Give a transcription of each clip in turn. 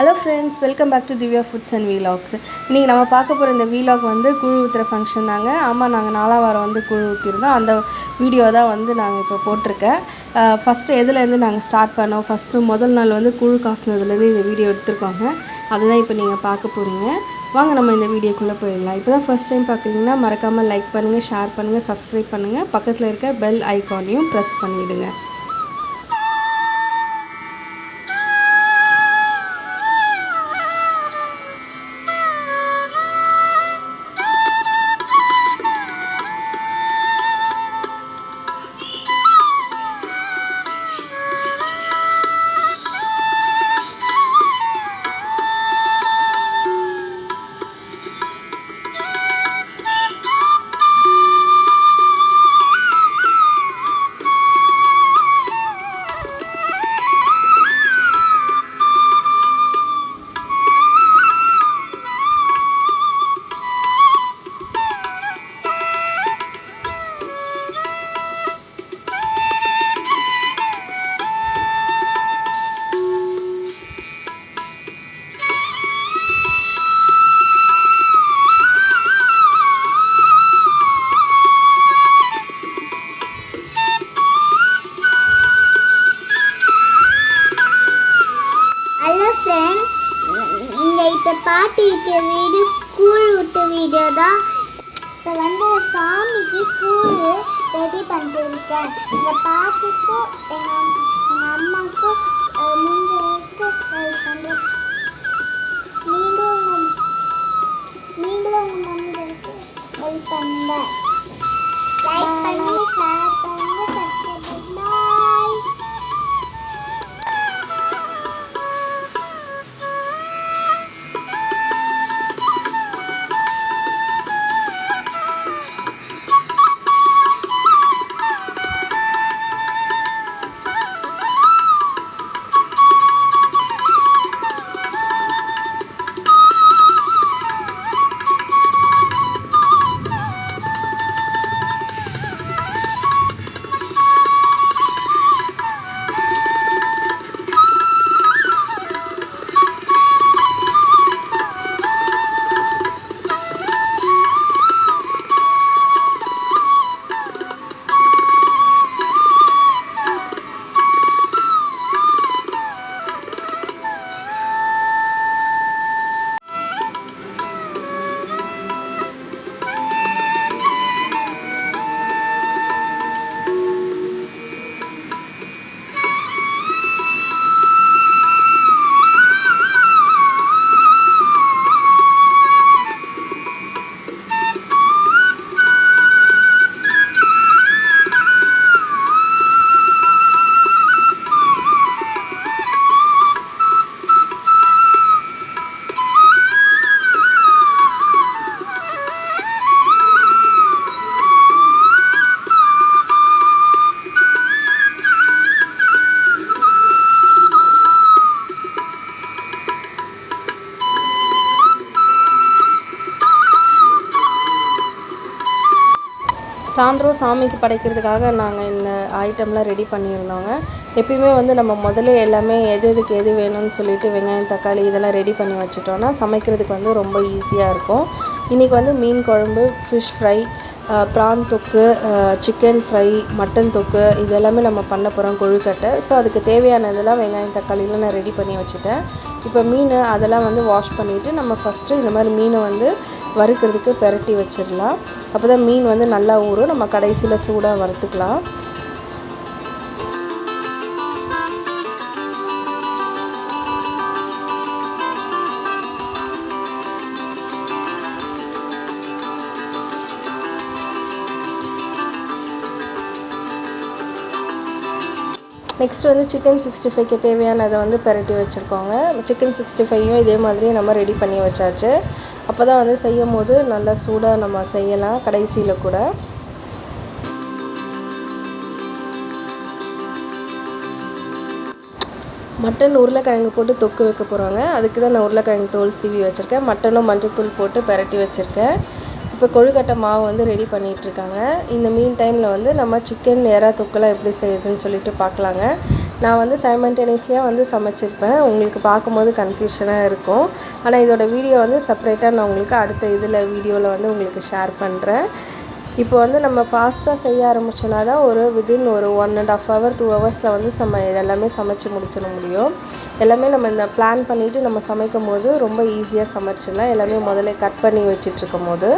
Hello friends welcome back to Divya foods and வீலாக்ஸ் இன்றைக்கி நம்ம பார்க்க போகிற இந்த வீலாக் வந்து குழு ஊற்றுற ஃபங்க்ஷன் தாங்க. ஆமாம் நாங்கள் நாலாம் வாரம் வந்து குழு ஊற்றிருந்தோம் அந்த வீடியோ தான் வந்து நாங்கள் இப்போ போட்டிருக்கேன். ஃபஸ்ட்டு எதுலேருந்து நாங்கள் ஸ்டார்ட் பண்ணோம்? ஃபஸ்ட்டு முதல் நாள் வந்து குழு காசுனதுலேருந்து இந்த வீடியோ எடுத்துருக்கோங்க. அதுதான் இப்போ நீங்கள் பார்க்க போகிறீங்க வாங்க நம்ம இந்த வீடியோக்குள்ளே போயிடலாம். இப்போ தான் ஃபஸ்ட் டைம் பார்க்குறீங்கன்னா மறக்காமல் லைக் பண்ணுங்கள் ஷேர் பண்ணுங்கள் சப்ஸ்கிரைப் பண்ணுங்கள் பக்கத்தில் இருக்க பெல் ஐக்கானையும் ப்ரெஸ் பண்ணிவிடுங்க பாட்டு இருக்கிற வீடியோ கூழ் விட்ட வீடியோ தான். இப்போ வந்து சாமிக்கு கூழ் ரெடி பண்ணிட்டு இருக்கேன். இந்த பாட்டுக்கும் எங்கள் எங்கள் அம்மாவுக்கும் சாயந்தரம் சாமிக்கு படைக்கிறதுக்காக நாங்கள் இந்த ஐட்டம்லாம் ரெடி பண்ணியிருந்தோங்க. எப்பயுமே வந்து நம்ம முதல்ல எல்லாமே எது எதுக்கு எது வேணும்னு சொல்லிட்டு வெங்காயம் தக்காளி இதெல்லாம் ரெடி பண்ணி வச்சுட்டோன்னா சமைக்கிறதுக்கு வந்து ரொம்ப ஈஸியாக இருக்கும். இன்றைக்கி வந்து மீன் குழம்பு ஃபிஷ் ஃப்ரை ப்ரான் தொக்கு சிக்கன் ஃப்ரை மட்டன் தொக்கு இது எல்லாமே நம்ம பண்ண போகிறோம் கொழுக்கட்டை. ஸோ அதுக்கு தேவையானதெல்லாம் வெங்காயம் தக்காளிலாம் நான் ரெடி பண்ணி வச்சுட்டேன். இப்போ மீன் அதெல்லாம் வந்து வாஷ் பண்ணிவிட்டு நம்ம ஃபஸ்ட்டு இந்த மாதிரி மீனை வந்து வறுக்கிறதுக்கு பெரட்டி வச்சிடலாம். அப்போ தான் மீன் வந்து நல்லா ஊறும். நம்ம கடைசியில் சூடாக வறுத்துக்கலாம். நெக்ஸ்ட் வந்து சிக்கன் சிக்ஸ்டி ஃபைவ்க்கு தேவையானதை வந்து பரட்டி வச்சுருக்கோங்க. சிக்கன் சிக்ஸ்டி ஃபைவும் இதே மாதிரி நம்ம ரெடி பண்ணி வச்சாச்சு. அப்போ தான் வந்து செய்யும் போது நல்லா சூடாக நம்ம செய்யலாம் கடைசியில் கூட. மட்டன் உருளைக்கிழங்கு போட்டு தொக்கு வைக்க போகிறாங்க அதுக்கு தான் நான் உருளைக்கிழங்கு தோல் சீவி வச்சுருக்கேன். மட்டனும் மஞ்சத்தூள் போட்டு பரட்டி வச்சுருக்கேன். இப்போ கொழுக்கட்டை மாவு வந்து ரெடி பண்ணிகிட்ருக்காங்க இந்த மீன் டைமில் வந்து நம்ம சிக்கன் எறா தொக்கெல்லாம் எப்படி செய்யுதுன்னு சொல்லிட்டு பார்க்கலாங்க. நான் வந்து சைமல்டேனியஸ்லியாக வந்து சமைச்சிருப்பேன். உங்களுக்கு பார்க்கும்போது கன்ஃபியூஷனாக இருக்கும். ஆனால் இதோட வீடியோ வந்து செப்பரேட்டாக நான் உங்களுக்கு அடுத்த இதில் வீடியோவில் வந்து உங்களுக்கு ஷேர் பண்ணுறேன் இப்போ வந்து நம்ம ஃபாஸ்ட்டாக செய்ய ஆரம்பிச்சோன்னா தான் ஒரு விதின் ஒரு one and half hour two ஹவர்ஸில் வந்து நம்ம இதெல்லாமே சமைச்சு முடிச்சிட முடியும். எல்லாமே நம்ம இந்த பிளான் பண்ணிவிட்டு நம்ம சமைக்கும் போது ரொம்ப ஈஸியாக சமைச்சிடலாம். எல்லாமே முதல்ல கட் பண்ணி வச்சிட்ருக்கும் போது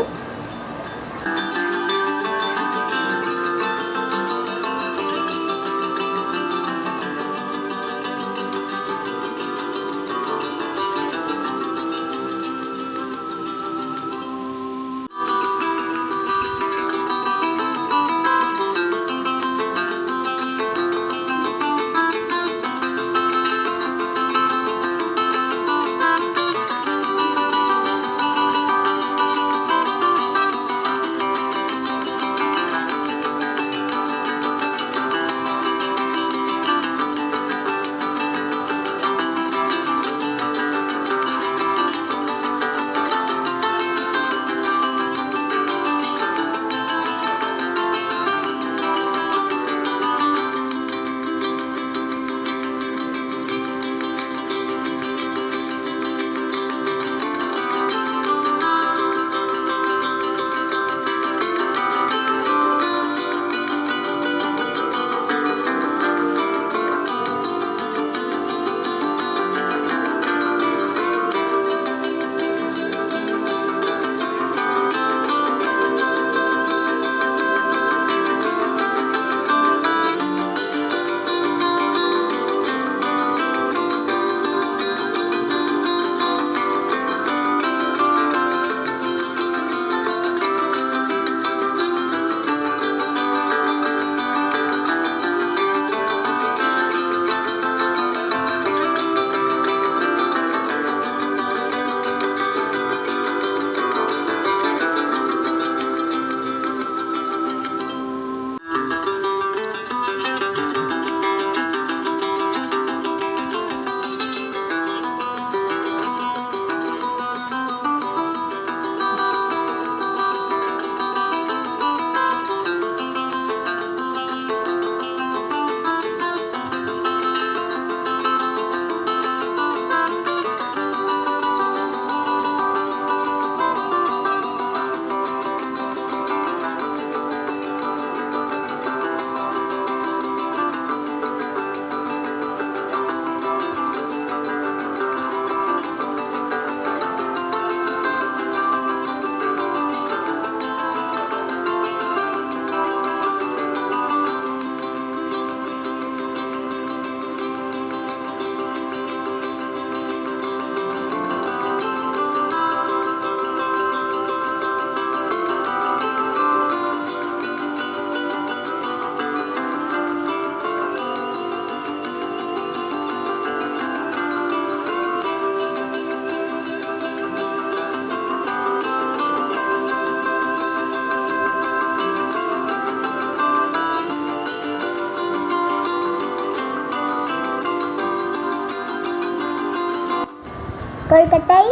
கொழுக்கட்டை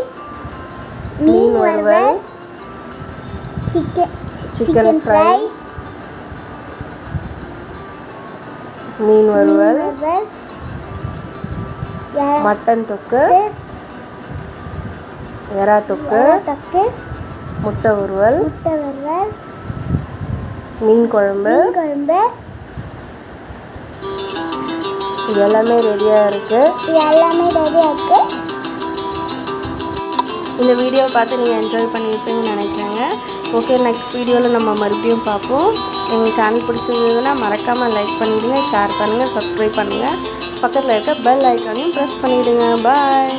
மீன் வறுவல் சிக்கன் சிக்கன் ஃப்ரை மீன் வறுவல் மட்டன் தொக்கு எறா தொக்கு முட்டை வறுவல் முட்டை வறுவல் மீன் குழம்பு குழம்பு. இது எல்லாமே ரெடியாக இருக்குது எல்லாமே ரெடியாக இருக்கு. இந்த வீடியோவை பார்த்து நீங்கள் என்ஜாய் பண்ணியிருப்பீங்கன்னு நினைக்கிறேங்க. ஓகே நெக்ஸ்ட் வீடியோவில் நம்ம மறுபடியும் பார்ப்போம். எங்கள் சேனல் பிடிச்சிருந்ததுன்னா மறக்காமல் லைக் பண்ணிவிடுங்க ஷேர் பண்ணுங்கள் சப்ஸ்கிரைப் பண்ணுங்கள் பக்கத்தில் இருக்க பெல் ஐக்கானையும் ப்ரெஸ் பண்ணிவிடுங்க பாய்